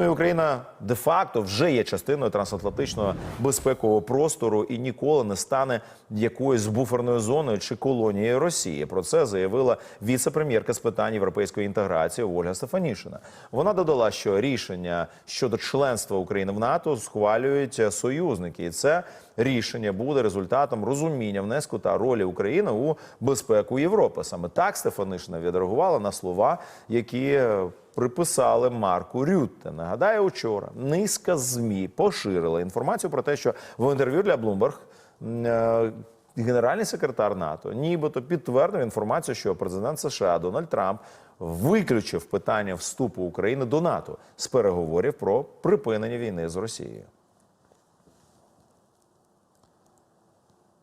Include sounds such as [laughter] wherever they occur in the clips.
Ну Україна де-факто вже є частиною трансатлантичного безпекового простору і ніколи не стане якоюсь буферною зоною чи колонією Росії. Про це заявила віце-прем'єрка з питань європейської інтеграції Ольга Стефанішина. Вона додала, що рішення щодо членства України в НАТО схвалюють союзники, і це рішення буде результатом розуміння внеску та ролі України у безпеку Європи. Саме так Стефанишина відреагувала на слова, які приписали Марку Рютте. Нагадаю, учора низка змі поширила інформацію про те, що в інтерв'ю для е, генеральний секретар НАТО нібито підтвердив інформацію, що президент США Дональд Трамп виключив питання вступу України до НАТО з переговорів про припинення війни з Росією.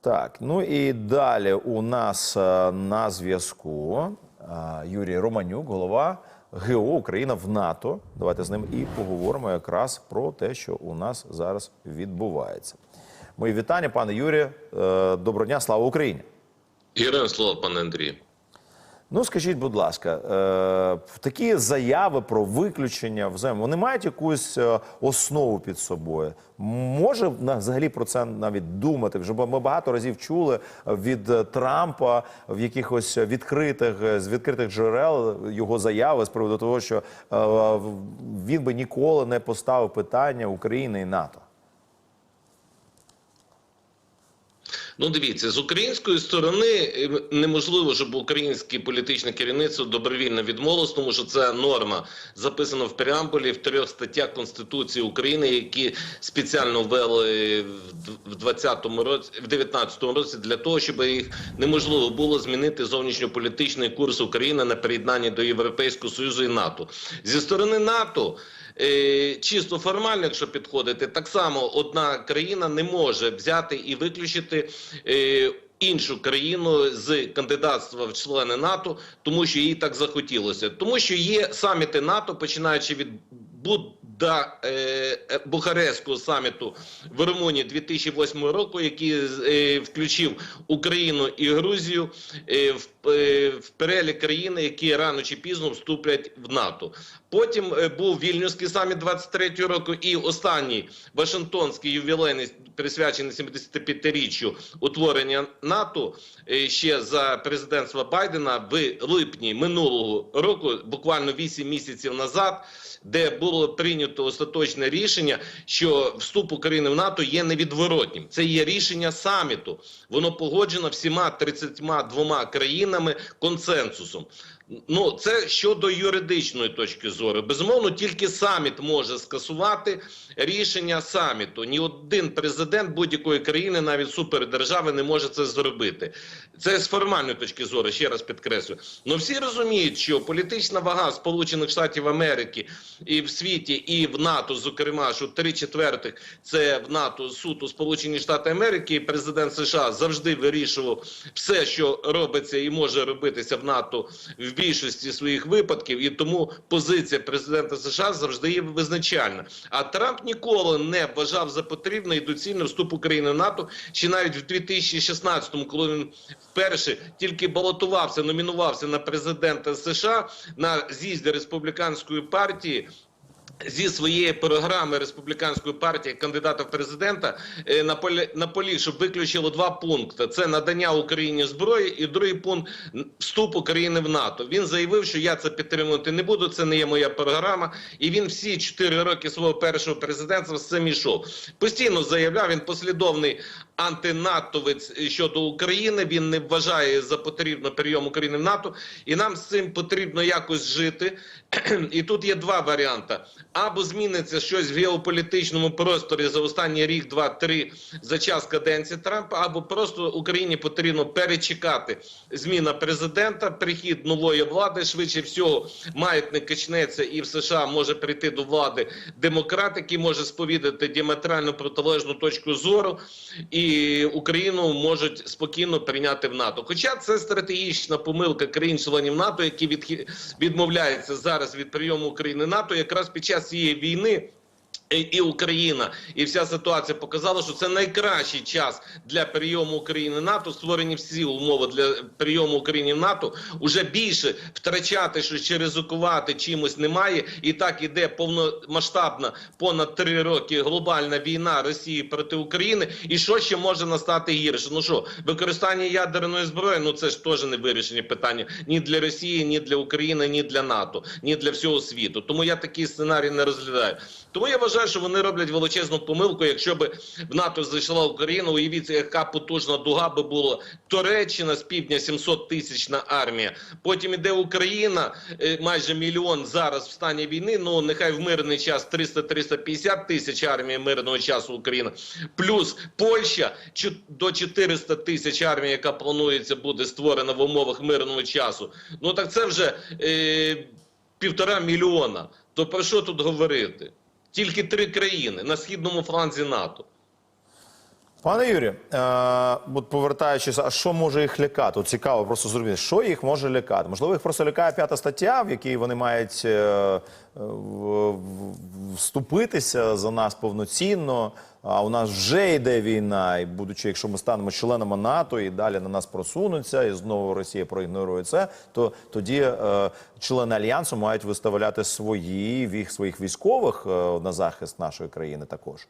Так, ну і далі у нас е, на зв'язку е, Юрій Романюк, голова ГО Україна в НАТО. Давайте з ним і поговоримо якраз про те, що у нас зараз відбувається. Мої вітання, пане Юрію. Е, Доброго дня, слава Україні! Героям слава, пане Андрію. Ну, скажіть, будь ласка, е, такі заяви про виключення в землю, вони мають якусь е, основу під собою? Може на- взагалі про це навіть думати? Вже ми багато разів чули від Трампа в якихось відкритих з відкритих джерел його заяви з приводу того, що е, він би ніколи не поставив питання України і НАТО. Ну, дивіться, з української сторони е, неможливо, щоб українське політичне керівництво добровільно відмовилось, тому що це норма записана в преамбулі в трьох статтях Конституції України, які спеціально ввели в 20-му році, в 19-му році для того, щоб їх неможливо було змінити зовнішньополітичний курс України на приєднанні до Європейського Союзу і НАТО. Зі сторони НАТО. Е, чисто формально, якщо підходити, так само одна країна не може взяти і виключити. Е, Іншу країну з кандидатства в члени НАТО, тому що їй так захотілося, тому що є саміти НАТО, починаючи від Будда е, е, Бухарестського саміту в Румунії 2008 року, який включив Україну і Грузію в, в перелік країн, які рано чи пізно вступлять в НАТО. Потім е, був Вільнюський саміт 23 року, і останній Вашингтонський ювілейний присвячений 75-річчю утворення НАТО е, ще за президентства Байдена в липні минулого року, буквально 8 місяців назад, де було прийнято остаточне рішення, що вступ України в НАТО є невідворотнім. Це є рішення саміту. Воно погоджено всіма 32 країнами консенсусом. Ну, це щодо юридичної точки зору. Безумовно, тільки саміт може скасувати рішення саміту. Ні один президент будь-якої країни, навіть супердержави, не може це зробити. Це з формальної точки зору, ще раз підкреслю. Ну всі розуміють, що політична вага Сполучених Штатів Америки і в світі, і в НАТО, зокрема, що три четвертих це в НАТО суто Сполучені Штати Америки, і президент США завжди вирішував все, що робиться і може робитися в НАТО в більшості своїх випадків, і тому позиція президента США завжди є визначальна. А Трамп ніколи не вважав за потрібне і доцільне вступ України в НАТО, чи навіть в 2016-му, коли він вперше тільки балотувався, номінувався на президента США на з'їзді республіканської партії. Зі своєї програми республіканської партії кандидата в президента е, наполі- наполіг, щоб виключило два пункти: це надання Україні зброї, і другий пункт вступ України в НАТО. Він заявив, що я це підтримувати не буду. Це не є моя програма. І він всі чотири роки свого першого президентства з цим ішов. Постійно заявляв він послідовний антинатовець щодо України. Він не вважає за потрібно прийом України в НАТО, і нам з цим потрібно якось жити. [clears throat] І тут є два варіанти: або зміниться щось в геополітичному просторі за останній рік, два, три за час каденції Трампа, або просто Україні потрібно перечекати зміна президента, прихід нової влади. Швидше всього, маятник качнеться, і в США може прийти до влади демократ, який може сповідати діаметрально протилежну точку зору, і Україну можуть спокійно прийняти в НАТО. Хоча це стратегічна помилка країн-членів НАТО, які відмовляються зараз від прийому України НАТО, якраз під час цієї війни. І Україна, і вся ситуація показала, що це найкращий час для прийому України НАТО. Створені всі умови для прийому України в НАТО. Уже більше втрачати щось чи ризикувати чимось немає. І так іде повномасштабна понад три роки глобальна війна Росії проти України. І що ще може настати гірше? Ну що, використання ядерної зброї? Ну це ж теж не вирішені питання ні для Росії, ні для України, ні для НАТО, ні для всього світу. Тому я такий сценарій не розглядаю. Тому я вважаю, що вони роблять величезну помилку. Якщо б в НАТО зайшла Україна, уявіться, яка потужна дуга би була Туреччина з півдня 700 тисячна армія. Потім іде Україна, е, майже мільйон зараз в стані війни. Ну нехай в мирний час 300-350 тисяч армії мирного часу Україна, плюс Польща до 400 тисяч армії, яка планується буде створена в умовах мирного часу. Ну так це вже е, півтора мільйона. То про що тут говорити? Тільки три країни на східному фланзі НАТО. Пане Юрію, е, повертаючись, а що може їх лякати? От цікаво просто зрозуміти, що їх може лякати? Можливо, їх просто лякає п'ята стаття, в якій вони мають е, вступитися за нас повноцінно. А у нас вже йде війна, і будучи, якщо ми станемо членами НАТО і далі на нас просунуться, і знову Росія проігнорує це, то тоді е, члени альянсу мають виставляти свої віг своїх військових е, на захист нашої країни також.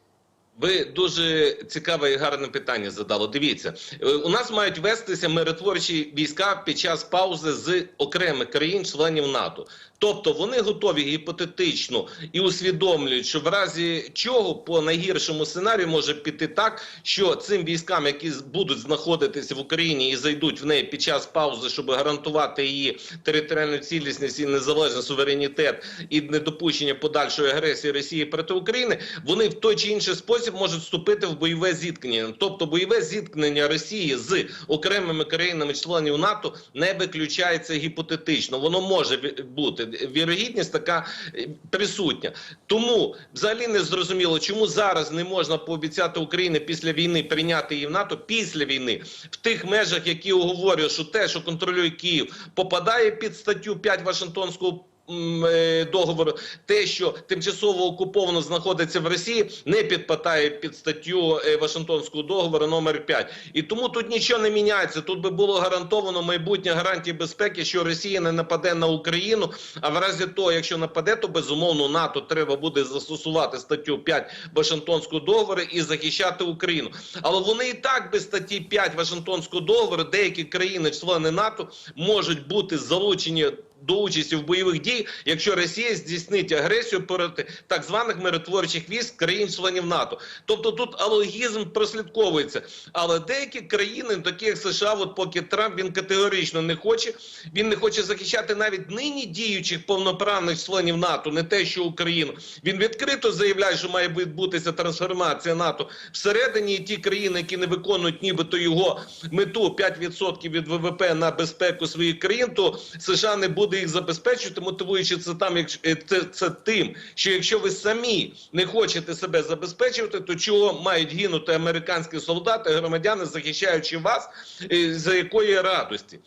Ви дуже цікаве і гарне питання задали. Дивіться, е, у нас мають вестися миротворчі війська під час паузи з окремих країн-членів НАТО. Тобто вони готові гіпотетично і усвідомлюють, що в разі чого по найгіршому сценарію може піти так, що цим військам, які будуть знаходитися в Україні і зайдуть в неї під час паузи, щоб гарантувати її територіальну цілісність і незалежний суверенітет і недопущення подальшої агресії Росії проти України, вони в той чи інший спосіб можуть вступити в бойове зіткнення. Тобто бойове зіткнення Росії з окремими країнами-членів НАТО не виключається гіпотетично. Воно може бути. Вірогідність така е, присутня. Тому взагалі не зрозуміло, чому зараз не можна пообіцяти Україні після війни прийняти її в НАТО після війни в тих межах, які оговорюють, що те, що контролює Київ, попадає під статтю 5 Вашингтонського. Е, Договору, те, що тимчасово окуповано знаходиться в Росії, не підпадає під статтю е, Вашингтонського договору номер 5. І тому тут нічого не міняється. Тут би було гарантовано майбутнє гарантії безпеки, що Росія не нападе на Україну. А в разі того, якщо нападе, то безумовно НАТО треба буде застосувати статтю 5 Вашингтонського договору і захищати Україну. Але вони і так без статті 5 Вашингтонського договору, деякі країни, члени НАТО, можуть бути залучені. До участі в бойових дій, якщо Росія здійснить агресію проти так званих миротворчих військ країн-членів НАТО, тобто тут алогізм прослідковується. Але деякі країни, такі як США, от поки Трамп він категорично не хоче, він не хоче захищати навіть нині діючих повноправних членів НАТО, не те, що Україну. Він відкрито заявляє, що має відбутися трансформація НАТО всередині. І ті країни, які не виконують нібито його мету 5% від ВВП на безпеку своїх країн, то США не буде їх забезпечувати, мотивуючи це там, е, це, це тим, що якщо ви самі не хочете себе забезпечувати, то чого мають гинути американські солдати, громадяни, захищаючи вас, е, за якої радості?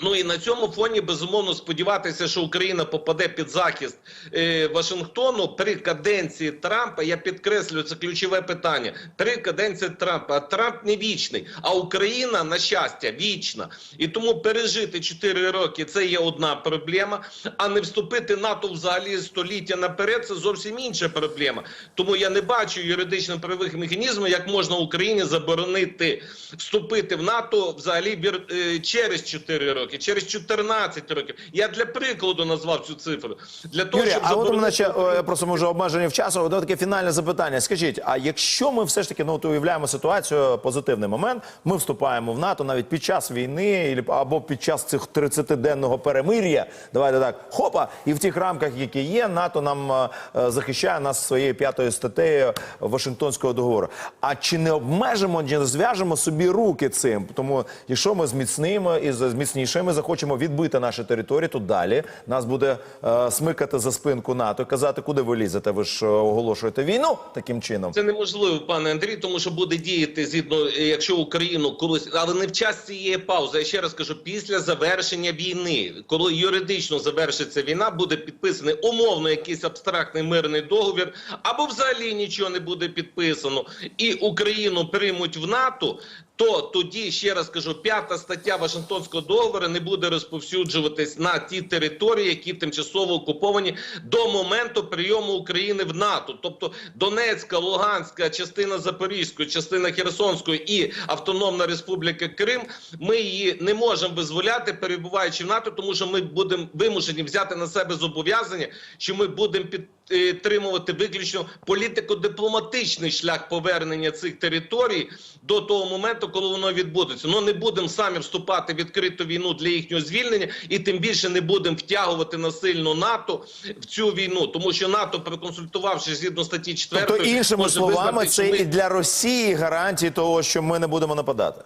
Ну і на цьому фоні безумовно сподіватися, що Україна попаде під захист е, Вашингтону при каденції Трампа. Я підкреслюю це ключове питання. При каденції Трампа Трамп не вічний, а Україна на щастя вічна. І тому пережити 4 роки це є одна проблема. А не вступити НАТО взагалі століття наперед це зовсім інша проблема. Тому я не бачу юридично правових механізмів, як можна Україні заборонити вступити в НАТО взагалі е, через 4 роки, через 14 років. Я для прикладу назвав цю цифру. Для того, Юрій, щоб а от у мене ще е, просто може обмежені в часу. От таке фінальне запитання. Скажіть, а якщо ми все ж таки ну от уявляємо ситуацію, позитивний момент, ми вступаємо в НАТО навіть під час війни або під час цих 30-денного перемир'я, давайте так, хопа, і в тих рамках, які є, НАТО нам е, е, захищає нас своєю п'ятою статтею Вашингтонського договору. А чи не обмежимо, чи не зв'яжемо собі руки цим? Тому якщо ми зміцнимо і зміцнішимо Якщо ми захочемо відбити наші території, то далі нас буде е, смикати за спинку НАТО казати, куди ви лізете. Ви ж е, оголошуєте війну таким чином. Це неможливо, пане Андрій, тому що буде діяти згідно, е, якщо Україну колись, але не в час цієї паузи. Я ще раз кажу, після завершення війни, коли юридично завершиться війна, буде підписаний умовно якийсь абстрактний мирний договір, або взагалі нічого не буде підписано, і Україну приймуть в НАТО. То тоді ще раз кажу, п'ята стаття Вашингтонського договору не буде розповсюджуватись на ті території, які тимчасово окуповані до моменту прийому України в НАТО. Тобто Донецька, Луганська, частина Запорізької, частина Херсонської і Автономна Республіка Крим. Ми її не можемо визволяти, перебуваючи в НАТО, тому що ми будемо вимушені взяти на себе зобов'язання, що ми будемо підтримувати виключно політико-дипломатичний шлях повернення цих територій до того моменту, коли воно відбудеться. Ну не будемо самі вступати в відкриту війну для їхнього звільнення, і тим більше не будемо втягувати насильно НАТО в цю війну, тому що НАТО, проконсультувавшись згідно статті 4, Тобто, іншими словами, визнати, це ми- і для Росії гарантії того, що ми не будемо нападати.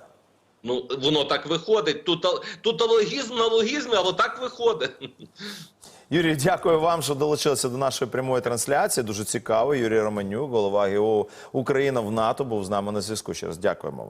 Ну воно так виходить. Тут тут логізм на логізмі, але так виходить. Юрій, дякую вам, що долучилися до нашої прямої трансляції. Дуже цікаво. Юрій Романюк, голова ГО Україна в НАТО, був з нами на зв'язку. Ще раз дякуємо вам.